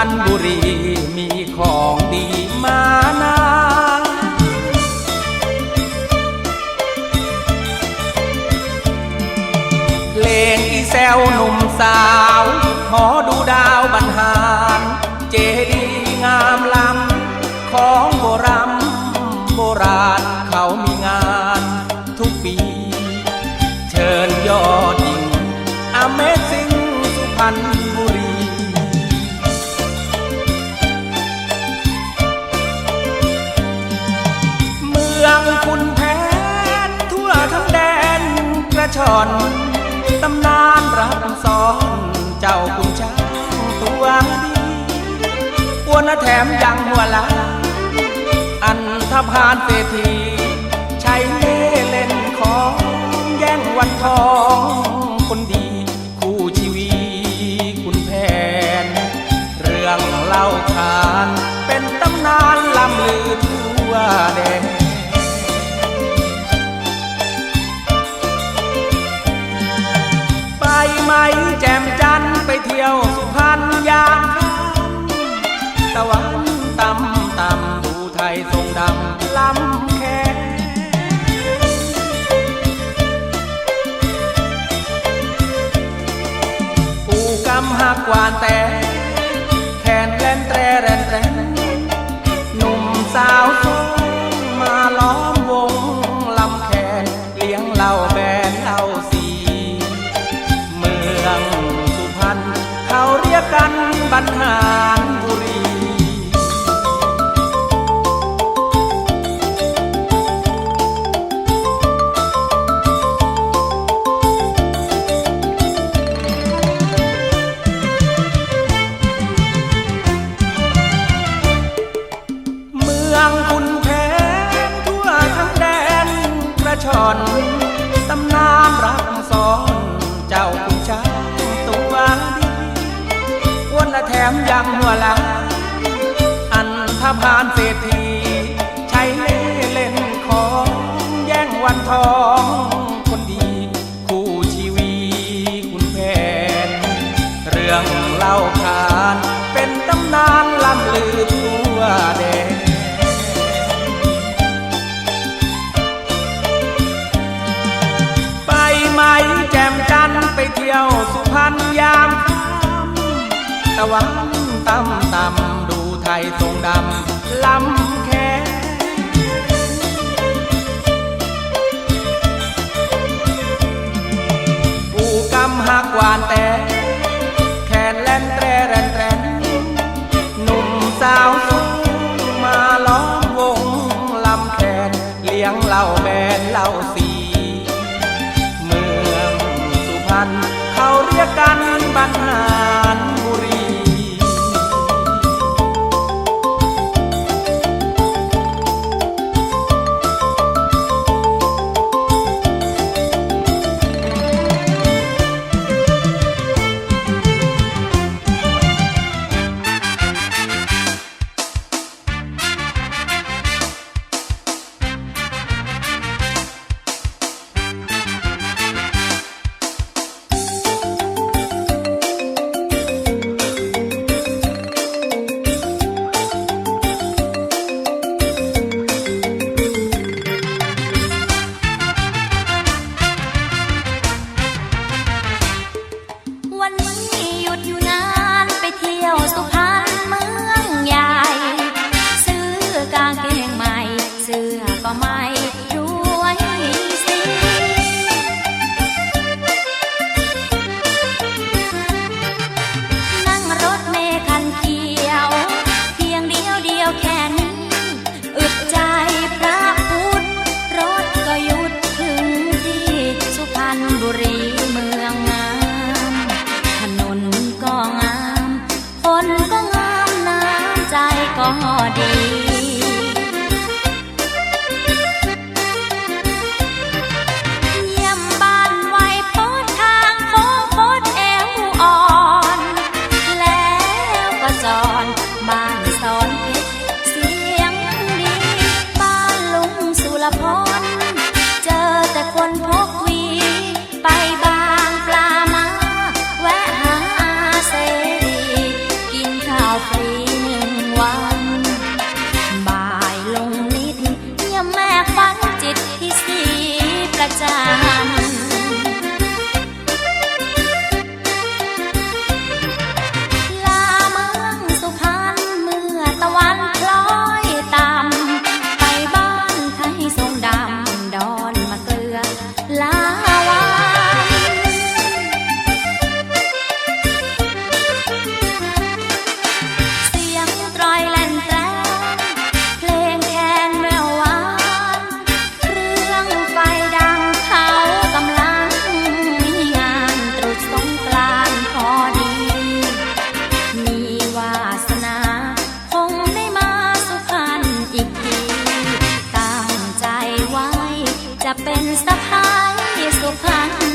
รรณบุรีมีของดีมานานเพลงอีแซวหนุ่มสาว ชอนตำนานรักสอนเจ้าคุณช้างตัวดีอ้วนและแถมยังหัวลาอันทพานเศรษฐีใช้เล่เล่นของแย่งวันทองำตะวันต่ำต่ำดูไทยทรงดำลำแค่ปูกำหักหวานแต่ ชอนตำนานรักสอนเจ้าคุณช้างตัวดีอ้วนและแถมยังหัวลาอันทพานเศรษฐีใช้เล่นของแย่งวันทอง ตะวันต่ำต่ำดูไทยทรงดำลำแค่ปูกำหักหวานแต่แขนแล่นแตรแรนแรนหนุ่มสาวสูงมาล้อมวงลำแขนเลี้ยงเหล่าแบนเหล่าสี เมืองสุพรรณ ดี เป็นสะพายสุพรรณ